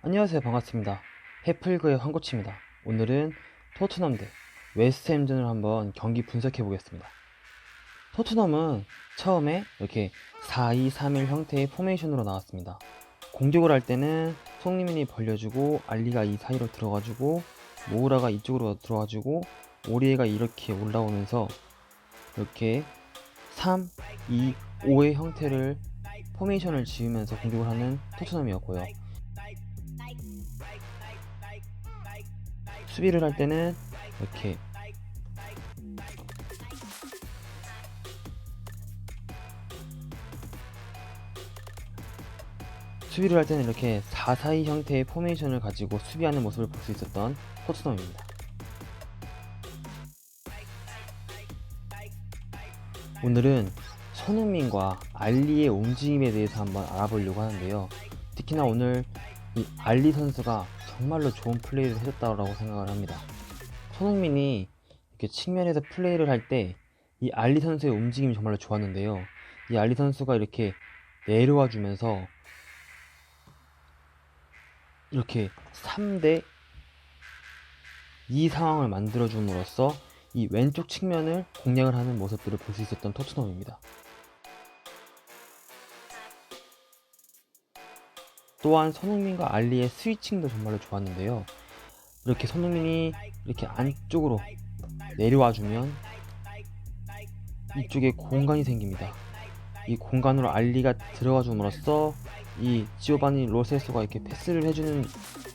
안녕하세요. 반갑습니다. 해플그의 황고치입니다. 오늘은 토트넘 대 웨스트햄전을 한번 경기 분석해 보겠습니다. 토트넘은 처음에 이렇게 4-2-3-1 형태의 포메이션으로 나왔습니다. 공격을 할 때는 송리민이 벌려주고 알리가 이 사이로 들어가지고 모우라가 이쪽으로 들어가지고 오리에가 이렇게 올라오면서 이렇게 3, 2, 5의 형태를 포메이션을 지으면서 공격을 하는 토트넘이었고요 수비를 할 때는 이렇게 수비를 할 때는 이렇게 4-4-2 형태의 포메이션을 가지고 수비하는 모습을 볼 수 있었던 토트넘입니다. 오늘은 손흥민과 알리의 움직임에 대해서 한번 알아보려고 하는데요. 특히나 오늘 이 알리 선수가 정말로 좋은 플레이를 해줬다고 생각을 합니다. 손흥민이 이렇게 측면에서 플레이를 할 때 이 알리 선수의 움직임이 정말로 좋았는데요. 이 알리 선수가 이렇게 내려와 주면서 이렇게 3대 2 상황을 만들어 줌으로써 이 왼쪽 측면을 공략을 하는 모습들을 볼 수 있었던 토트넘입니다. 또한 손흥민과 알리의 스위칭도 정말로 좋았는데요. 이렇게 손흥민이 이렇게 안쪽으로 내려와 주면 이쪽에 공간이 생깁니다. 이 공간으로 알리가 들어가 줌으로써 이 지오바니 로세소가 이렇게 패스를 해주는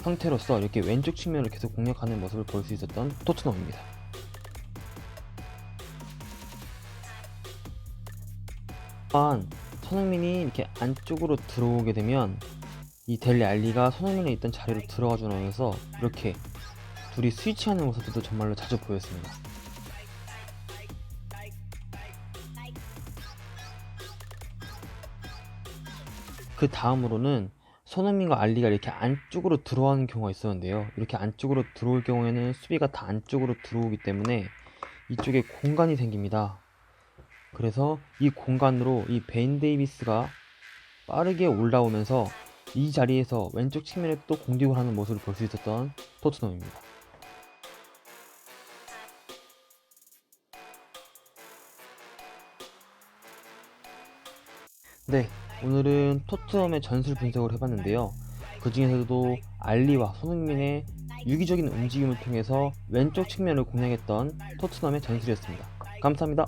형태로서 이렇게 왼쪽 측면을 계속 공략하는 모습을 볼 수 있었던 토트넘입니다. 또한 손흥민이 이렇게 안쪽으로 들어오게 되면 이 델리 알리가 손흥민이 있던 자리로 들어가 주면서 이렇게 둘이 스위치하는 모습도 정말로 자주 보였습니다. 그 다음으로는 손흥민과 알리가 이렇게 안쪽으로 들어가는 경우가 있었는데요. 이렇게 안쪽으로 들어올 경우에는 수비가 다 안쪽으로 들어오기 때문에 이쪽에 공간이 생깁니다. 그래서 이 공간으로 이 베인 데이비스가 빠르게 올라오면서 이 자리에서 왼쪽 측면에 또 공격을 하는 모습을 볼 수 있었던 토트넘입니다. 네, 오늘은 토트넘의 전술 분석을 해봤는데요. 그 중에서도 알리와 손흥민의 유기적인 움직임을 통해서 왼쪽 측면을 공략했던 토트넘의 전술이었습니다. 감사합니다.